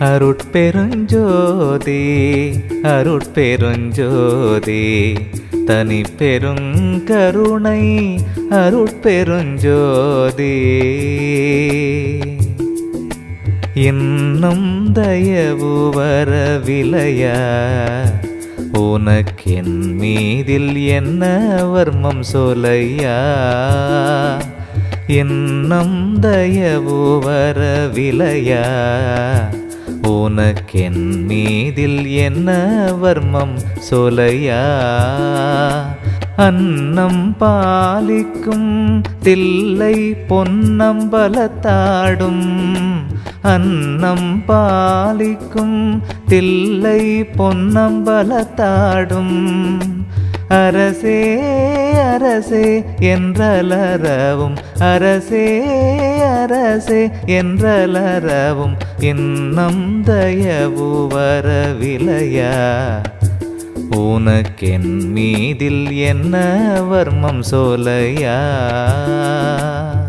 அருட்பெருஞ்சோதி அருட்பெருஞ்சோதி தனி பெரும் கருணை அருட்பெருஞ்சோதி. இன்னும் தயவு வரவில்லையா? உனக்கென் மீதில் என்ன வர்மம் சொலையா? இன்னும் தயவு வரவில்லையா? உனக்கென் மீதில் என்ன வர்மம் சொலையா? அன்னம் பாலிக்கும் தில்லை பொன்னம்பலத்தாடும் அன்னம் பாலிக்கும் தில்லை பொன்னம்பலத்தாடும் அரசே அரசே என்றலரவும். அரசே அரசே என்றலரவும். இன்னம் தயவு வரவிலையா உனக்கென் மீதில் என்ன வர்மம் சோலையா?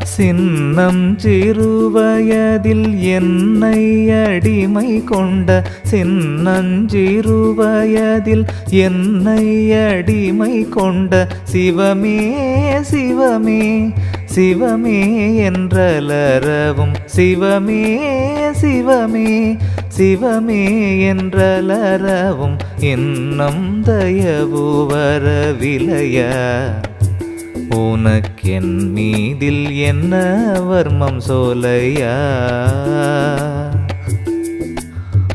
சின்னம் சிறுவயதில் என்னை அடிமை கொண்ட சின்னஞ்சிறுவயதில் என்னை அடிமை கொண்ட சிவமே சிவமே சிவமே என்றலரவும் சிவமே சிவமே சிவமே என்றலரவும் இன்னும் தயவு வரவிலையா உனக்கென் மீதில் என்ன வர்மம் சோலையா?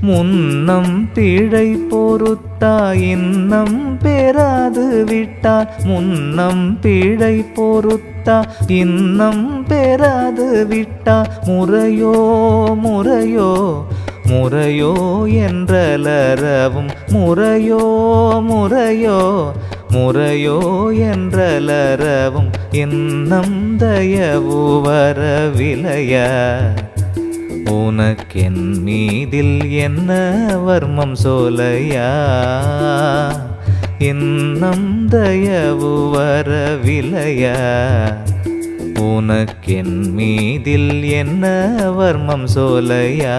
முன்னம் பிழை பொறுத்தா இன்னம் பெறாது விட்டால் முன்னம் பிழை பொறுத்தா இன்னம் பெறாது விட்டா முறையோ முறையோ முறையோ என்றலரவும் முறையோ முறையோ முறையோ என்றலரவும் இன்னம் தயவு வரவிலைய உனக்கென் மீதில் என்ன வர்மம் சோலையா? இன்னம் தயவு வரவில்லையா. உனக்கென் மீதில் என்ன வர்மம் சோலையா?